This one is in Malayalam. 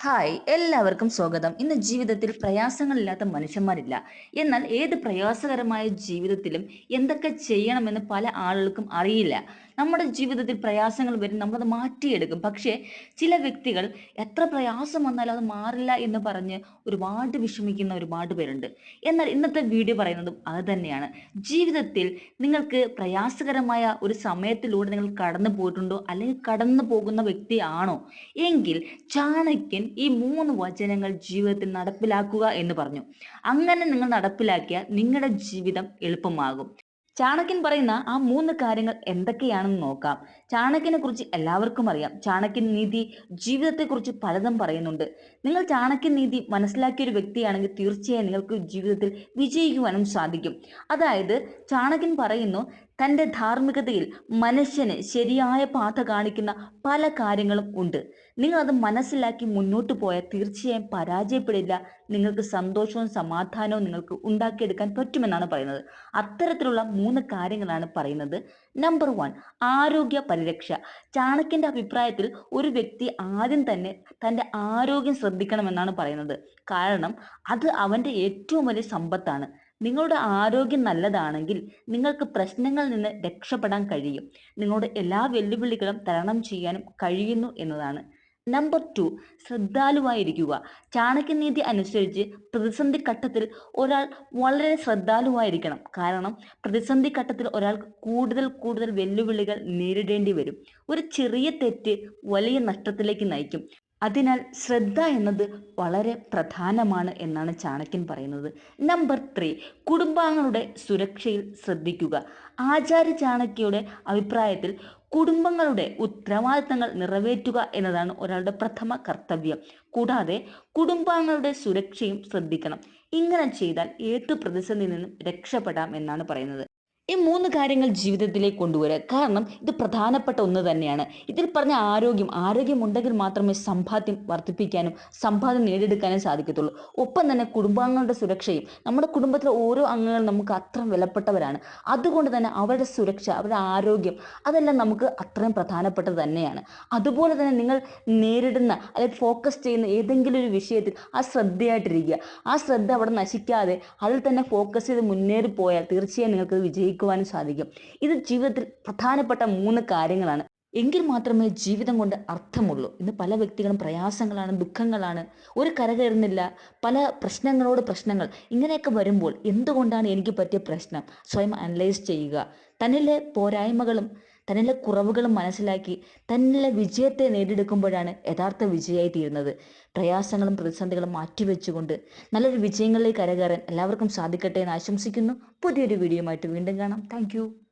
ഹായ് എല്ലാവർക്കും സ്വാഗതം. ഇന്ന് ജീവിതത്തിൽ പ്രയാസങ്ങളില്ലാത്ത മനുഷ്യന്മാരില്ല. എന്നാൽ ഏത് പ്രയാസകരമായ ജീവിതത്തിലും എന്തൊക്കെ ചെയ്യണമെന്ന് പല ആളുകൾക്കും അറിയില്ല. നമ്മുടെ ജീവിതത്തിൽ പ്രയാസങ്ങൾ വരും നമ്മളത് മാറ്റിയെടുക്കും. പക്ഷേ ചില വ്യക്തികൾ എത്ര പ്രയാസം വന്നാലും അത് മാറില്ല എന്ന് പറഞ്ഞ് ഒരുപാട് വിഷമിക്കുന്ന ഒരുപാട് പേരുണ്ട്. എന്നാൽ ഇന്നത്തെ വീഡിയോ പറയുന്നതും അത് തന്നെയാണ്. ജീവിതത്തിൽ നിങ്ങൾക്ക് പ്രയാസകരമായ ഒരു സമയത്തിലൂടെ നിങ്ങൾ കടന്നു പോയിട്ടുണ്ടോ? അല്ലെങ്കിൽ കടന്നു പോകുന്ന വ്യക്തിയാണോ എങ്കിൽ ചാണക്യൻ ഈ മൂന്ന് വചനങ്ങൾ ജീവിതത്തിൽ നടപ്പിലാക്കുക എന്ന് പറഞ്ഞു. അങ്ങനെ നിങ്ങൾ നടപ്പിലാക്കിയാൽ നിങ്ങളുടെ ജീവിതം എളുപ്പമാകും. ചാണക്യൻ പറയുന്ന ആ മൂന്ന് കാര്യങ്ങൾ എന്തൊക്കെയാണെന്ന് നോക്കാം. ചാണക്യനെ കുറിച്ച് എല്ലാവർക്കും അറിയാം. ചാണക്യൻ നീതി ജീവിതത്തെക്കുറിച്ച് പലതും പറയുന്നുണ്ട്. നിങ്ങൾ ചാണക്യൻ നീതി മനസ്സിലാക്കിയ ഒരു വ്യക്തിയാണെങ്കിൽ തീർച്ചയായും നിങ്ങൾക്ക് ജീവിതത്തിൽ വിജയിക്കുവാനും സാധിക്കും. അതായത് ചാണക്യൻ പറയുന്നു തന്റെ ധാർമ്മികതയിൽ മനുഷ്യന് ശരിയായ പാത കാണിക്കുന്ന പല കാര്യങ്ങളും ഉണ്ട്. നിങ്ങൾ അത് മനസ്സിലാക്കി മുന്നോട്ട് പോയാൽ തീർച്ചയായും പരാജയപ്പെടില്ല. നിങ്ങൾക്ക് സന്തോഷവും സമാധാനവും നിങ്ങൾക്ക് ഉണ്ടാക്കിയെടുക്കാൻ പറ്റുമെന്നാണ് പറയുന്നത്. അത്തരത്തിലുള്ള മൂന്ന് കാര്യങ്ങളാണ് പറയുന്നത്. നമ്പർ വൺ ആരോഗ്യ പരിരക്ഷ. ചാണക്യന്റെ അഭിപ്രായത്തിൽ ഒരു വ്യക്തി ആദ്യം തന്നെ തന്റെ ആരോഗ്യം ശ്രദ്ധിക്കണമെന്നാണ് പറയുന്നത്. കാരണം അത് അവന്റെ ഏറ്റവും വലിയ സമ്പത്താണ്. നിങ്ങളുടെ ആരോഗ്യം നല്ലതാണെങ്കിൽ നിങ്ങൾക്ക് പ്രശ്നങ്ങളിൽ നിന്ന് രക്ഷപ്പെടാൻ കഴിയും. നിങ്ങളുടെ എല്ലാ വെല്ലുവിളികളും തരണം ചെയ്യാനും കഴിയുന്നു എന്നതാണ്. Number two ശ്രദ്ധാലുവായിരിക്കുക. ചാണക്യനീതി അനുസരിച്ച് പ്രതിസന്ധി ഘട്ടത്തിൽ ഒരാൾ വളരെ ശ്രദ്ധാലുവായിരിക്കണം. കാരണം പ്രതിസന്ധി ഘട്ടത്തിൽ ഒരാൾക്ക് കൂടുതൽ കൂടുതൽ വെല്ലുവിളികൾ നേരിടേണ്ടി വരും. ഒരു ചെറിയ തെറ്റ് വലിയ നഷ്ടത്തിലേക്ക് നയിക്കും. അതിനാൽ ശ്രദ്ധ എന്നത് വളരെ പ്രധാനമാണ് എന്നാണ് ചാണക്യൻ പറയുന്നത്. നമ്പർ ത്രീ കുടുംബാംഗങ്ങളുടെ സുരക്ഷയിൽ ശ്രദ്ധിക്കുക. ആചാര്യ ചാണക്യയുടെ അഭിപ്രായത്തിൽ കുടുംബങ്ങളുടെ ഉത്തരവാദിത്തങ്ങൾ നിറവേറ്റുക എന്നതാണ് ഒരാളുടെ പ്രഥമ കർത്തവ്യം. കൂടാതെ കുടുംബാംഗങ്ങളുടെ സുരക്ഷയും ശ്രദ്ധിക്കണം. ഇങ്ങനെ ചെയ്താൽ ഏത് പ്രതിസന്ധിയിൽ നിന്നും രക്ഷപ്പെടാം എന്നാണ് പറയുന്നത്. ഈ മൂന്ന് കാര്യങ്ങൾ ജീവിതത്തിലേക്ക് കൊണ്ടുവരിക കാരണം ഇത് പ്രധാനപ്പെട്ട ഒന്ന് തന്നെയാണ്. ഇതിൽ പറഞ്ഞ ആരോഗ്യം ആരോഗ്യമുണ്ടെങ്കിൽ മാത്രമേ സമ്പാദ്യം വർദ്ധിപ്പിക്കാനും സമ്പാദ്യം നേടിയെടുക്കാനും സാധിക്കത്തുള്ളൂ. ഒപ്പം തന്നെ കുടുംബാംഗങ്ങളുടെ സുരക്ഷയും. നമ്മുടെ കുടുംബത്തിലെ ഓരോ അംഗങ്ങളും നമുക്ക് അത്രയും വിലപ്പെട്ടവരാണ്. അതുകൊണ്ട് തന്നെ അവരുടെ സുരക്ഷ അവരുടെ ആരോഗ്യം അതെല്ലാം നമുക്ക് അത്രയും പ്രധാനപ്പെട്ടത് തന്നെയാണ്. അതുപോലെ തന്നെ നിങ്ങൾ നേരിടുന്ന അല്ലെങ്കിൽ ഫോക്കസ് ചെയ്യുന്ന ഏതെങ്കിലും ഒരു വിഷയത്തിൽ ആ ശ്രദ്ധയായിട്ടിരിക്കുക. ആ ശ്രദ്ധ അവിടെ നശിക്കാതെ അതിൽ തന്നെ ഫോക്കസ് ചെയ്ത് മുന്നേറി പോയാൽ തീർച്ചയായും നിങ്ങൾക്ക് വിജയിക്കും. ജയിക്കുവാനും സാധിക്കും. ഇത് ജീവിതത്തിൽ പ്രധാനപ്പെട്ട മൂന്ന് കാര്യങ്ങളാണ്. എങ്കിൽ മാത്രമേ ജീവിതം കൊണ്ട് അർത്ഥമുള്ളൂ. ഇന്ന് പല വ്യക്തികളും പ്രയാസങ്ങളാണ് ദുഃഖങ്ങളാണ്. ഒരു കരകയറുന്നില്ല പല പ്രശ്നങ്ങളോട് പ്രശ്നങ്ങൾ. ഇങ്ങനെയൊക്കെ വരുമ്പോൾ എന്തുകൊണ്ടാണ് എനിക്ക് പറ്റിയ പ്രശ്നം? സ്വയം അനലൈസ് ചെയ്യുക. തന്നിലെ പോരായ്മകളും തന്നിലെ കുറവുകൾ മനസ്സിലാക്കി തന്നിലെ വിജയത്തെ നേടിയെടുക്കുമ്പോഴാണ് യഥാർത്ഥ വിജയമായി തീരുന്നത് പ്രയാസങ്ങളും പ്രതിസന്ധികളും മാറ്റിവെച്ചുകൊണ്ട് നല്ലൊരു വിജയങ്ങളിലേക്ക് കരകയറാൻ എല്ലാവർക്കും സാധിക്കട്ടെ എന്ന് ആശംസിക്കുന്നു. പുതിയൊരു വീഡിയോയുമായിട്ട് വീണ്ടും കാണാം. താങ്ക്